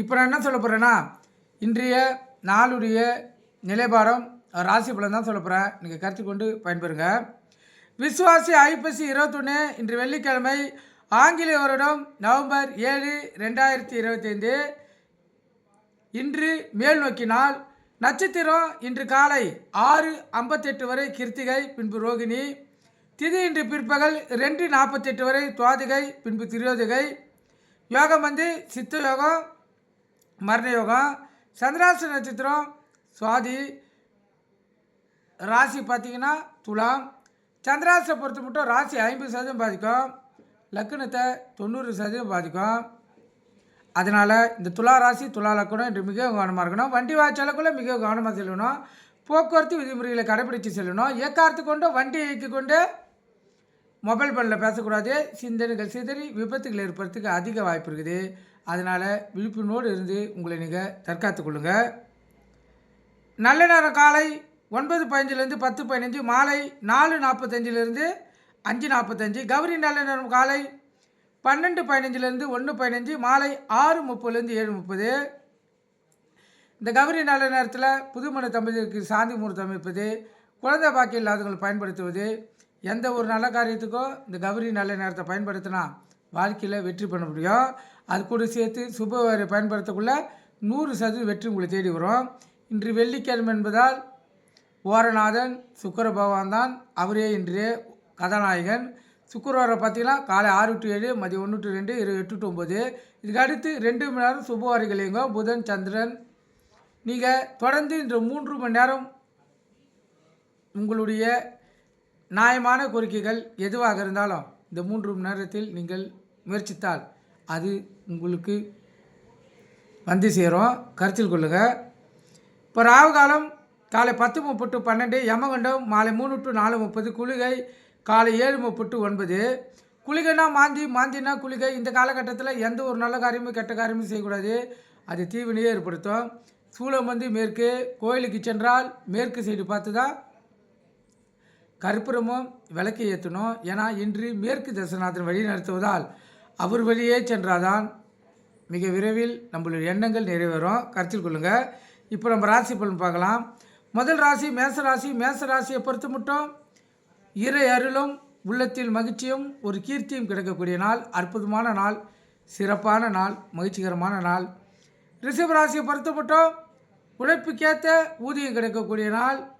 இப்போ நான் என்ன சொல்ல போகிறேன்னா இன்றைய நாளுடைய நிலைப்பாடம் ராசி பலன் தான் சொல்ல போகிறேன் நீங்கள் கருத்து கொண்டு பயன்பெறுங்க. விஸ்வாசி ஐப்பசி இருபத்தொன்று இன்று வெள்ளிக்கிழமை ஆங்கிலேய வருடம் நவம்பர் ஏழு ரெண்டாயிரத்தி இருபத்தைந்து. இன்று மேல் நோக்கினால் நட்சத்திரம் இன்று காலை ஆறு ஐம்பத்தெட்டு வரை கிருத்திகை பின்பு ரோகிணி. திதி இன்று பிற்பகல் ரெண்டு நாற்பத்தெட்டு வரை துவாதிகை பின்பு திரியோதிகை. யோகம் வந்து சித்த யோகம் மரணயோகம் சந்திராச நட்சத்திரம் சுவாதி ராசி பார்த்தீங்கன்னா துலாம். சந்திராசை பொறுத்த மட்டும் ராசி ஐம்பது சதவீதம் பாதிக்கும். லக்னத்தை தொண்ணூறு சதவீதம் பாதிக்கும். அதனால் இந்த துலா ராசி துலா லக்கணம் இன்று மிக கவனமாக இருக்கணும். வண்டி வாய்ச்சாலக்குள்ளே மிக கவனமாக செல்லணும். போக்குவரத்து விதிமுறைகளை கடைபிடித்து செல்லணும். ஏக்கார்த்து கொண்டு வண்டி இயக்கி கொண்டு மொபைல் ஃபோனில் பேசக்கூடாது. சிந்தனைகள் சிதறி விபத்துகள் ஏற்படுறதுக்கு அதிக வாய்ப்பு இருக்குது. அதனால் விழிப்புணர்வோடு இருந்து உங்களை நீங்கள் தற்காத்து கொள்ளுங்கள் நல்ல நேரம் காலை ஒன்பது பதினஞ்சுலேருந்து பத்து பதினஞ்சு மாலை நாலு நாற்பத்தஞ்சிலேருந்து அஞ்சு நாற்பத்தஞ்சு கௌரி நல்ல நேரம் காலை பன்னெண்டு பதினஞ்சுலேருந்து ஒன்று பதினஞ்சு மாலை ஆறு முப்பதுலேருந்து ஏழு முப்பது. இந்த கௌரி நல்ல நேரத்தில் புதுமண தம்பதிக்கு சாந்தி முகூர்த்தம் அமைப்பது குழந்தை பாக்கி இல்லாதவங்களை பயன்படுத்துவது எந்த ஒரு நல்ல காரியத்துக்கோ இந்த கௌரி நல்ல நேரத்தை பயன்படுத்தினா வாழ்க்கையில் வெற்றி பண்ண முடியும். அது கூட சேர்த்து சுபவாரி பயன்படுத்தக்குள்ளே நூறு சதவீதம் வெற்றி உங்களை தேடி வரும். இன்று வெள்ளிக்கிழமை என்பதால் ஓரநாதன் சுக்கர பகவான் தான். அவரே இன்றைய கதாநாயகன். சுக்கரவாரம் பார்த்தீங்கன்னா காலை ஆறு டு ஏழு மதியம் ஒன்று டு ரெண்டு இரு எட்டு டு ஒம்பது இதுக்கு அடுத்து ரெண்டு மணி நேரம் சுபவாரிகள் புதன் சந்திரன். நீங்கள் தொடர்ந்து இன்று மூன்று மணி நேரம் உங்களுடைய நியாயமான கோரிக்கைகள் எதுவாக இருந்தாலும் இந்த மூன்று மணி நேரத்தில் நீங்கள் முயற்சித்தால் அது உங்களுக்கு வந்து சேரும். கருத்தில் கொள்ளுங்கள் இப்போ ராகு காலம் காலை பத்து முப்பட்டு பன்னெண்டு யமகண்டம் மாலை மூணு டு நாலு முப்பது குளிகை காலை ஏழு முப்பட்டு ஒன்பது. குளிகைனா மாந்தி மாந்தினா குளிகை. இந்த காலகட்டத்தில் எந்த ஒரு நல்ல காரியமும் கெட்ட காரியமும் செய்யக்கூடாது. அது தீவினையே ஏற்படுத்தும். சூளம் வந்து மேற்கு கோயிலுக்கு சென்றால் மேற்கு சைடு பார்த்து தான் கற்பூரமும் விளக்கு ஏற்றணும் ஏன்னா இன்று மேற்கு தசநாதன் வழி நடத்துவதால் அவர் வழியே சென்றாதான் மிக விரைவில் நம்மளுடைய எண்ணங்கள் நிறைவேறும். கருத்தில் கொள்ளுங்கள் இப்போ நம்ம ராசி பலன் பார்க்கலாம். முதல் ராசி மேச ராசி. மேச ராசியை பொறுத்து மட்டும் இறை அருளும் உள்ளத்தில் மகிழ்ச்சியும் ஒரு கீர்த்தியும் கிடைக்கக்கூடிய நாள். அற்புதமான நாள். சிறப்பான நாள். மகிழ்ச்சிகரமான நாள். ரிஷப ராசியை பொறுத்து மட்டும் உழைப்புக்கேற்ற ஊதியம் கிடைக்கக்கூடிய நாள்.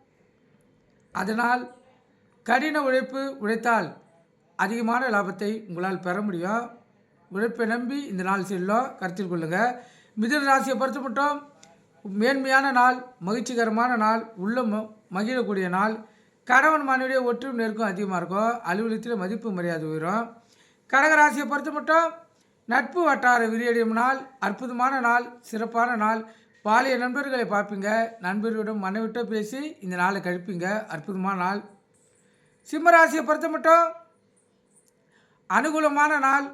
அதனால் கடின உழைப்பு உழைத்தால் அதிகமான லாபத்தை உங்களால் பெற முடியும்? உழைப்பை நம்பி இந்த நாள் செல்லும் கருத்தில் கொள்ளுங்கள் மிதன ராசியை பொறுத்து மட்டும் மேன்மையான நாள் மகிழ்ச்சிகரமான நாள் உள்ள ம மகிழக்கூடிய நாள். கணவன் மனைவிடைய ஒற்றும் நெருக்கம் அதிகமாக இருக்கும். அலுவலகத்தில் மதிப்பு மரியாதை உயரும். கடகராசியை பொறுத்து மட்டும் நட்பு வட்டார விரியடியும் நாள் அற்புதமான நாள் சிறப்பான நாள். பாலிய நண்பர்களை பார்ப்பீங்க. நண்பர்களிடம் மனைவிட்ட பேசி இந்த நாளை கழிப்பீங்க. அற்புதமான நாள். சிம்மராசியை பொறுத்த மட்டும் அனுகூலமான நாள்.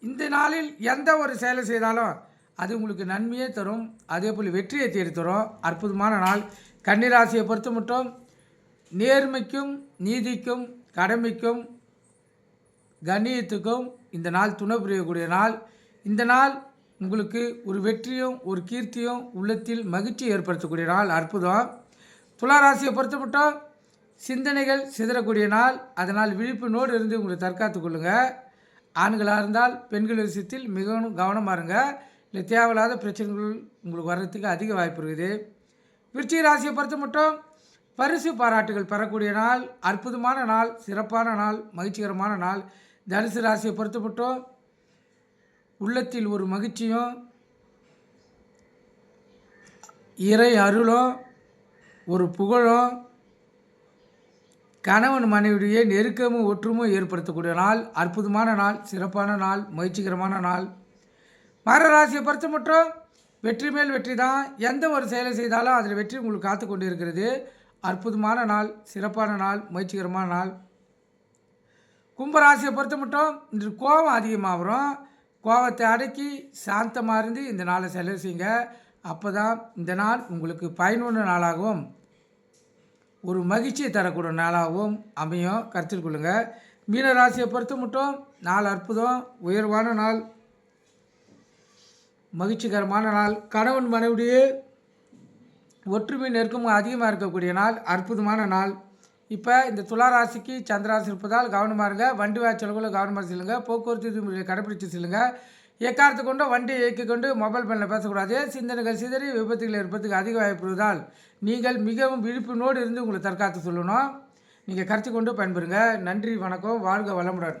இந்த நாளில் எந்த ஒரு செயலை செய்தாலும் அது உங்களுக்கு நன்மையே தரும். அதே போல் வெற்றியை தேடி தரும். அற்புதமான நாள். கன்னிராசியை பொறுத்த மட்டும் நேர்மைக்கும் நீதிக்கும் கடமைக்கும் கண்ணியத்துக்கும் இந்த நாள் துணை புரியக்கூடிய நாள். இந்த நாள் உங்களுக்கு ஒரு வெற்றியும் ஒரு கீர்த்தியும் உள்ளத்தில் மகிழ்ச்சி ஏற்படுத்தக்கூடிய நாள். அற்புதம். துளாராசியை பொறுத்த மட்டும் சிந்தனைகள் சிதறக்கூடிய நாள். அதனால் விழிப்புணோடு இருந்து உங்களை தற்காத்து கொள்ளுங்கள் ஆண்களாக இருந்தால் பெண்கள் விஷயத்தில் மிகவும் கவனமாக இருங்க. இல்லை தேவையில்லாத பிரச்சனைகள் உங்களுக்கு வர்றதுக்கு அதிக வாய்ப்பு இருக்குது. விருச்சிக ராசியை பொறுத்த மட்டும் பரிசு பாராட்டுகள் பெறக்கூடிய நாள். அற்புதமான நாள் சிறப்பான நாள் மகிழ்ச்சிகரமான நாள். தனுசு ராசியை பொறுத்த மட்டும் உள்ளத்தில் ஒரு மகிழ்ச்சியும் இறை அருளும் ஒரு புகழும் கணவன் மனைவியுடைய நெருக்கமும் ஒற்றுமும் ஏற்படுத்தக்கூடிய நாள் அற்புதமான நாள் சிறப்பான நாள் முயற்சிகரமான நாள். மகர ராசியை பொறுத்த மட்டும் வெற்றி மேல் வெற்றி தான். எந்த ஒரு செயலை செய்தாலும் அதில் வெற்றி உங்களுக்கு காத்து கொண்டு இருக்கிறது அற்புதமான நாள் சிறப்பான நாள் முயற்சிகரமான நாள். கும்பராசியை பொறுத்த மட்டும் இன்று கோபம் அதிகமாக வரும். கோபத்தை அடக்கி சாந்தமாக இருந்து இந்த நாளை செலவு செய்யுங்க. அப்போ தான் இந்த நாள் உங்களுக்கு பயனுள்ள நாளாகவும் ஒரு மகிழ்ச்சியை தரக்கூடிய நாளாகவும் அமையும். கருத்தில் கொள்ளுங்கள் மீன ராசியை பொறுத்த மட்டும் நாள் அற்புதம். உயர்வான நாள். மகிழ்ச்சிகரமான நாள். கணவன் மனைவிடையே ஒற்றுமை நெருக்கம் அதிகமாக இருக்கக்கூடிய நாள். அற்புதமான நாள். இப்போ இந்த துலா ராசிக்கு சந்திராசி இருப்பதால் கவனமாக இருங்க. வண்டி வாய்ச்சல்களை கவனமாக செல்லுங்கள் போக்குவரத்து விதிமுறைகளை கடைப்பிடித்து செல்லுங்கள் எக்காரத்து கொண்டு வண்டியை இயக்கிக் கொண்டு மொபைல் ஃபோனில் பேசக்கூடாது. சிந்தனைகள் சிதறி விபத்துகள் இருப்பதுக்கு அதிக வாய்ப்புதால் நீங்கள் மிகவும் விழிப்புணோடு இருந்து உங்களை தற்காத்து சொல்லணும் நீங்கள் கருத்து கொண்டு பயன்பெறுங்க. நன்றி வணக்கம். வாழ்க வளமுடன்.